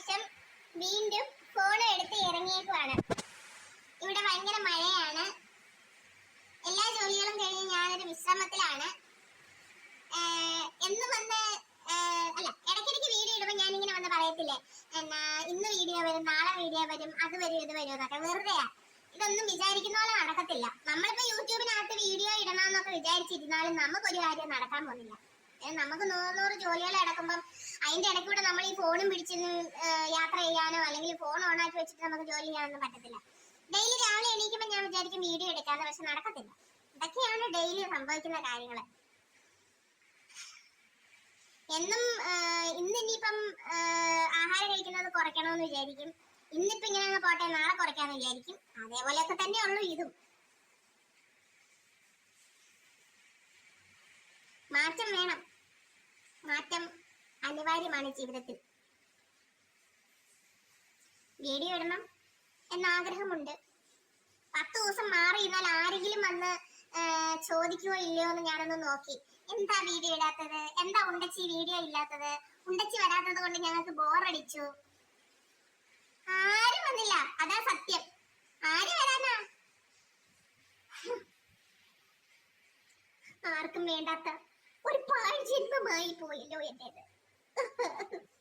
ശേഷം വീണ്ടും ഫോൺ എടുത്ത് ഇറങ്ങിയേക്കുവാണ്. ഇവിടെ ഭയങ്കര മഴയാണ്. എല്ലാ ജോലികളും കഴിഞ്ഞ് ഞാനൊരു വിശ്രമത്തിലാണ്. എന്ന് വന്ന് അല്ല ഇടയ്ക്കിടയ്ക്ക് വീഡിയോ ഇടുമ്പോൾ ഞാൻ ഇങ്ങനെ വന്ന് പറയത്തില്ലേ? എന്നാ ഇന്ന് വീഡിയോ വരും നാളെ വീഡിയോ വരും അത് വരും ഇത് വരും എന്നൊക്കെ. വെറുതെയാ. ഇതൊന്നും വിചാരിക്കുന്ന പോലെ നടക്കത്തില്ല. നമ്മളിപ്പോ യൂട്യൂബിനകത്ത് വീഡിയോ ഇടണമെന്നൊക്കെ വിചാരിച്ചിരുന്നാലും നമുക്കൊരു കാര്യം നടക്കാൻ പോകുന്നില്ല. നമുക്ക് നൂറ് നൂറ് ജോലികൾ നടക്കുമ്പം അതിന്റെ ഇടയ്ക്കൂടെ നമ്മൾ ഈ ഫോണും പിടിച്ചിന്ന് യാത്ര ചെയ്യാനോ അല്ലെങ്കിൽ ഫോൺ ഓണാക്കി വെച്ചിട്ട് നമുക്ക് ജോലി ചെയ്യാനൊന്നും പറ്റത്തില്ല. ഡെയിലി രാവിലെ എണീക്കുമ്പോൾ ഞാൻ വിചാരിക്കും വീഡിയോ എടുക്കാന്ന് പക്ഷെ നടക്കത്തില്ല. ഇതൊക്കെയാണ് ഡെയിലി സംഭവിക്കുന്ന കാര്യങ്ങൾ. എന്നും ഇന്ന് ഇനിയിപ്പം ആഹാരം കഴിക്കുന്നത് കുറയ്ക്കണമെന്ന് വിചാരിക്കും. ഇന്നിപ്പം ഇങ്ങനെ പോട്ടെ നാളെ കുറയ്ക്കാന്ന് വിചാരിക്കും. അതേപോലെയൊക്കെ തന്നെ ഉള്ളൂ ഇതും. മാറ്റം വേണം. മാറ്റം അനിവാര്യമാണ് ജീവിതത്തിൽ. വീഡിയോ ഇടണം എന്ന ആഗ്രഹമുണ്ട്. പത്ത് ദിവസം മാറി എന്നാൽ ആരെങ്കിലും വന്ന് ചോദിക്കുമോ ഇല്ലയോ എന്ന് ഞാനൊന്ന് നോക്കി. എന്താ വീഡിയോ ഇടാത്തത്? എന്താ ഉണ്ടച്ചി വീഡിയോ ഇല്ലാത്തത്? ഉണ്ടച്ചി വരാത്തത് കൊണ്ട് ഞങ്ങൾക്ക് ബോറടിച്ചു. ആരും വന്നില്ല. അതാ സത്യം. ആര് വരാനാ? ആർക്കും വേണ്ടാത്ത ഒരു പാഴ്ജന്മമായി പോയല്ലോ എന്റേത്